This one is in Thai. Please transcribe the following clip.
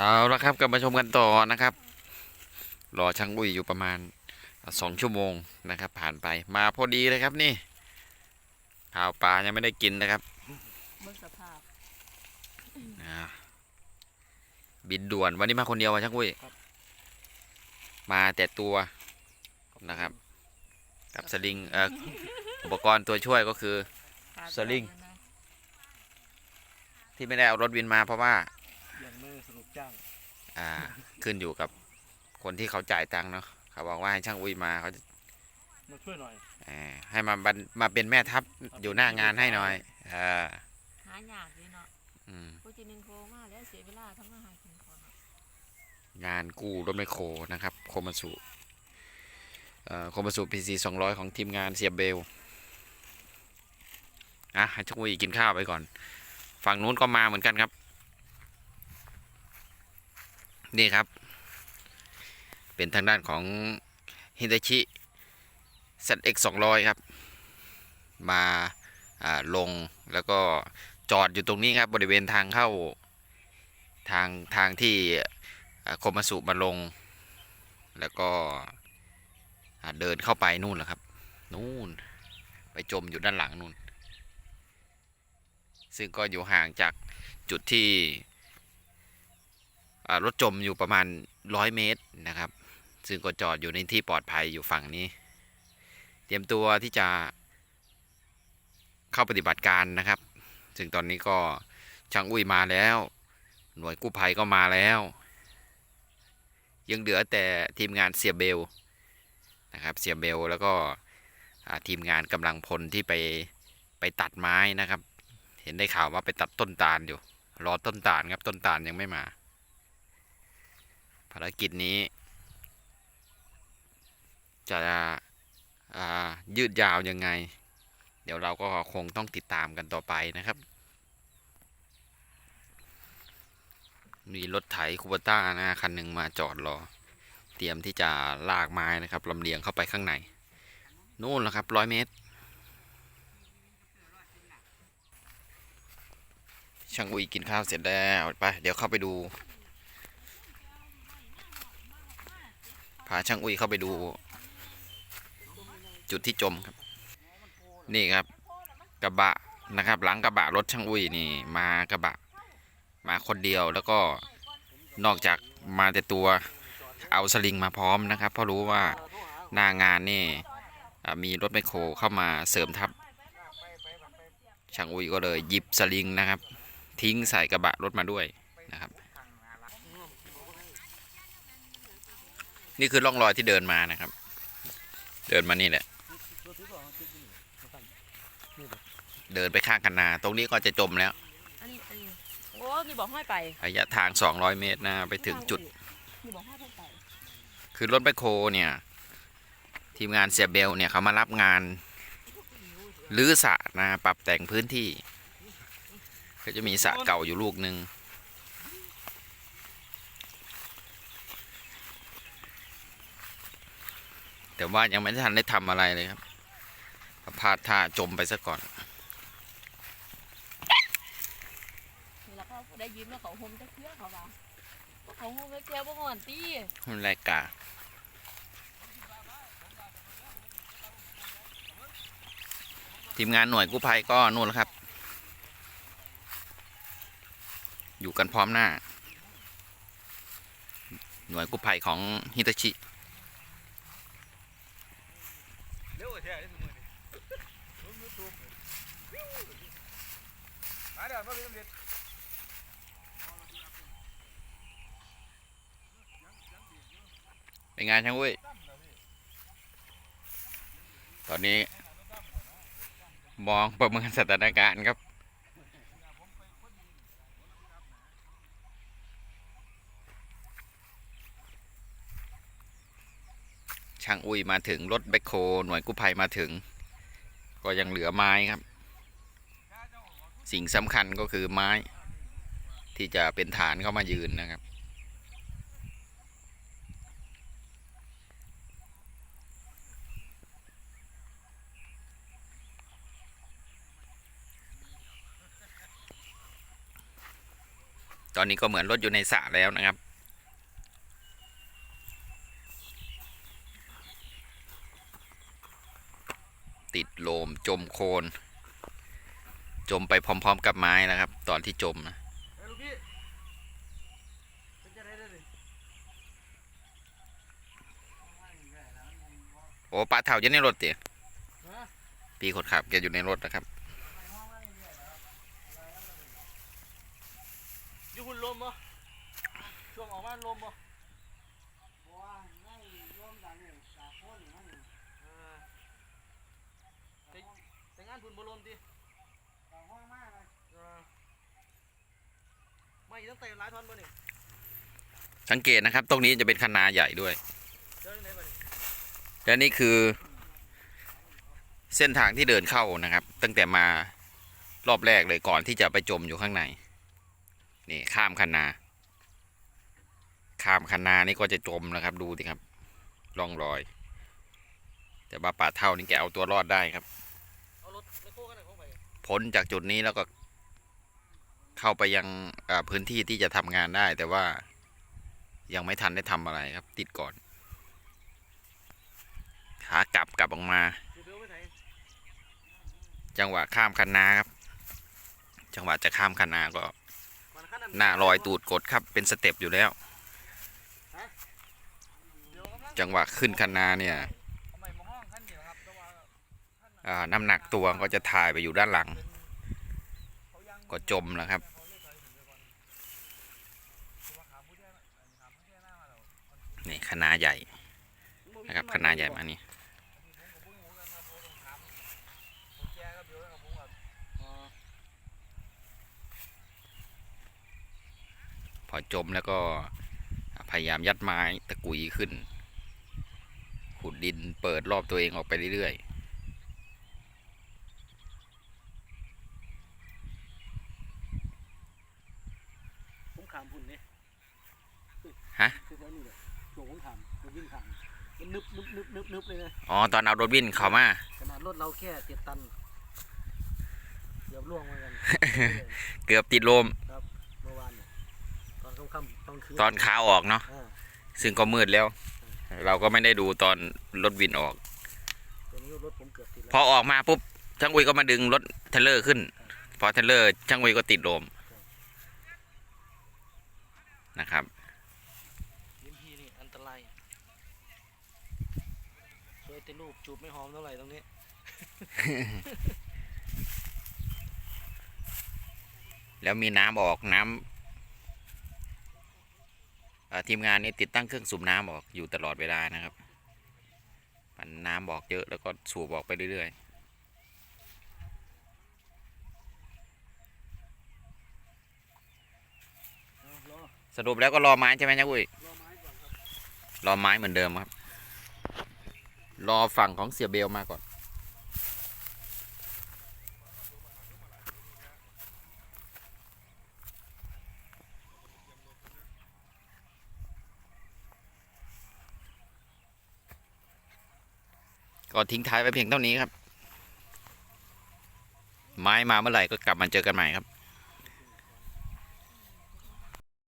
เอาละครับกลับมาชมกันต่อนะครับ รอช่างอุ้ยอยู่ประมาณสองชั่วโมงนะครับ ผ่านไปมาพอดีเลยครับนี่ข้าวปลายังไม่ได้กินนะครับเบิ่งสภาพอ่าบินด่วนวันนี้มาคนเดียววะช่างอุ้ยครับมาแต่ตัวนะครับ กับสลิงเอ่ออุปกรณ์ตัวช่วยก็คือขาดสลิงไปนะที่ไม่ได้เอารถวินมาเพราะว่ายังไม่สรุป จ้างอ่า ขึ้นอยู่กับคนที่เขาจ่ายตังค์เนาะเขาบอกว่าให้ช่างอุ้ยมาเขาจะมาช่วยหน่อยเอ่อให้มาบันมาเป็นแม่ทัพอยู่หน้างานให้หน่อยอ่าหายากเลยเนาะอืมผู้จีนึงโคมาแล้วเสียเวลาทำมาหากินก่อนเนาะงานกู้รถไมคโครนะครับ โคมาสุเอ่อโคมาสุพีซีสองร้อยของทีมงานเสียเบลอะให้ช่างอุ้ยกินข้าวไปก่อน ฝั่งนู้นก็มาเหมือนกันครับ นี่ครับ เป็นทางด้านของฮิตาชิ ZX 200 ครับ มาาลงแล้วก็จอดอยู่ตรงนี้ครับ บริเวณทางเข้าทางทางที่โคมสุมาลง แล้วก็เดินเข้าไปนู่นแหละครับ นู่น ไปจมอยู่ด้านหลังนู่น ซึ่งก็อยู่ห่างจากจุดที่ รถจมอยู่ประมาณร้อยเมตรนะครับ ซึ่งก็จอดอยู่ในที่ปลอดภัยอยู่ฝั่งนี้ เตรียมตัวที่จะเข้าปฏิบัติการนะครับ ซึ่งตอนนี้ก็ช่างอุ้ยมาแล้ว หน่วยกู้ภัยก็มาแล้ว ยังเหลือแต่ทีมงานเสียเบลนะครับ เสียเบลแล้วก็ทีมงานกำลังพลที่ไปไปตัดไม้นะครับ เห็นได้ข่าวว่าไปตัดต้นตาลอยู่ รอต้นตาลครับต้นตาลยังไม่มา ภารกิจนี้ จะยืดยาวยังไง เดี๋ยวเราก็คงต้องติดตามกันต่อไปนะครับ มีรถไถคูเบต้านะคันหนึ่งมาจอดรอ เตรียมที่จะลากไม้นะครับลำเลียงเข้าไปข้างใน นู่นแหละครับร้อยเมตรช่างอุยกินข้าวเสร็จแล้วไป เดี๋ยวเข้าไปดู พาช่างอุ้ยเข้าไปดู จุดที่จมครับ นี่ครับ กระบะนะครับ หลังกระบะรถช่างอุ้ยนี่ มากระบะ มาคนเดียวแล้วก็นอกจากมาแต่ตัวเอาสลิงมาพร้อมนะครับ เพราะรู้ว่าหน้างานนี่มีรถไมคโครเข้ามาเสริมทัพช่างอุ้ยก็เลยหยิบสลิงนะครับ ทิ้งใส่กระบะรถมาด้วยนะครับ นี่คือร่องรอยที่เดินมานะครับ เดินมานี่แหละ เดินไปข้างคันนา ตรงนี้ก็จะจมแล้วอันนี้อันนี้โอ้นี่บอกห้อยไป ระยะทาง 200 เมตรนะไปถึงจุดนี่บอกห้อยไปคือรถแบคโคเนี่ย ทีมงานเสียเบลเนี่ยเขามารับงานรื้อสระนะปรับแต่งพื้นที่ ก็จะมีสระเก่าอยู่ลูกหนึ่ง แต่ว่ายังไม่ได้ทันได้ทำอะไรเลยครับพลาดท่าจมไปซะก่อนนี่แล้วก็ได้ยินว่าเขาโฮมจะเคลียร์เขาว่าเขาโฮมจะเคลียร์บ่ก่อนตีมันรายกาทีมงานหน่วยกู้ภัยก็นู่นแล้วครับ อยู่กันพร้อมหน้า หน่วยกู้ภัยของฮิตาชิ เร็วแท้ที่มือนี่ลงยูทูบมาเดี๋ยวพ่อพี่ตำรวจเป็นไงช่างเว้ย ตอนนี้ มองประเมินสถานการณ์ครับ ช่างอุ้ยมาถึงรถแบคโคหน่วยกู้ภัยมาถึง ก็ยังเหลือไม้ครับ สิ่งสำคัญก็คือไม้ ที่จะเป็นฐานเข้ามายืนนะครับตอนนี้ก็เหมือนรถอยู่ในสระแล้วนะครับ ติดโลม จมโคลนจมไปพร้อม ๆ กับไม้นะครับ ตอนที่จมน่ะโอ้ปลาเถ่าอยู่ในรถเตี๋ยพี่คนขับแกอยู่ในรถนะครับยุ่นลมบ่ช่วงออกมาลมบ่เออแต่ แต่งานพุ่นบ่ลมดิเออไม่ต้องเตะหลายท่อนบ่นี่สังเกตนะครับ ตรงนี้จะเป็นคนาใหญ่ด้วยเดินไหนบ่นี่และนี่คือ เส้นทางที่เดินเข้านะครับ ตั้งแต่มารอบแรกเลยก่อนที่จะไปจมอยู่ข้างใน นี่ข้ามคันนาข้ามคันนานี่ก็จะจมนะครับ ดูสิครับร่องรอย แต่ว่าป่าเท่านี่แกเอาตัวรอดได้ครับ พ้นจากจุดนี้แล้วก็เข้าไปยังพื้นที่ที่จะทำงานได้ แต่ว่ายังไม่ทันได้ทำอะไรครับ ติดก่อน ขากลับกลับออกมา จังหวะข้ามคันนาครับ จังหวะจะข้ามคันนาก็ หน้ารอยตูดกดครับ เป็นสเต็ปอยู่แล้ว จังหวะขึ้นคันนาเนี่ย น้ำหนักตัวก็จะถ่ายไปอยู่ด้านหลัง ก็จมแล้วครับ นี่ขนาดใหญ่นะครับขนาดใหญ่มานี่พอจมแล้วก็พยายามยัดไม้ตะกุยขึ้น ขุดดินเปิดรอบตัวเองออกไปเรื่อยๆมขามพุ่นนี่ ฮะคือแถวนี้เลยช่วงผมขามผมวิ่งขามมันนึบนึบนึบนึบนึบเลยนะๆอ๋อตอนเอารถวินเข้ามา ขนาดรถเราแค่เจ็ดตันเกือบล่วงเหมือนกันเกือบติดลมเมื่อวานเนี่ยตอนค่ำๆตอนคืนตอนขาออกเนาะอ่าซึ่งก็มืดแล้ว เราก็ไม่ได้ดูตอนรถวินออกตอนนี้รถผมเกือบติดแล้วพอออกมาปุ๊บช่างอุยก็มาดึงรถเทรลเลอร์ขึ้น พอเทรลเลอร์ช่างอุยก็ติดลมนะครับ ยิ้มพี่นี่อันตรายสวย แต่รูปจูบไม่หอมเท่าไหร่ตรงนี้ แล้วมีน้ำออกน้ำเอ่อทีมงานนี่ติดตั้งเครื่องสูบน้ำออกอยู่ตลอดเวลานะครับมันน้ำบอกเยอะแล้วก็สูบออกไปเรื่อยเอารอๆสรุปแล้วก็รอไม้ใช่ไหมจ๊ะอุ้ยรอไม้ก่อนครับรอไม้เหมือนเดิมครับ รอฝั่งของเสียเบลมาก่อน ก็ทิ้งท้ายไว้เพียงเท่านี้ครับ ไม้มาเมื่อไหร่ก็กลับมาเจอกันใหม่ครับ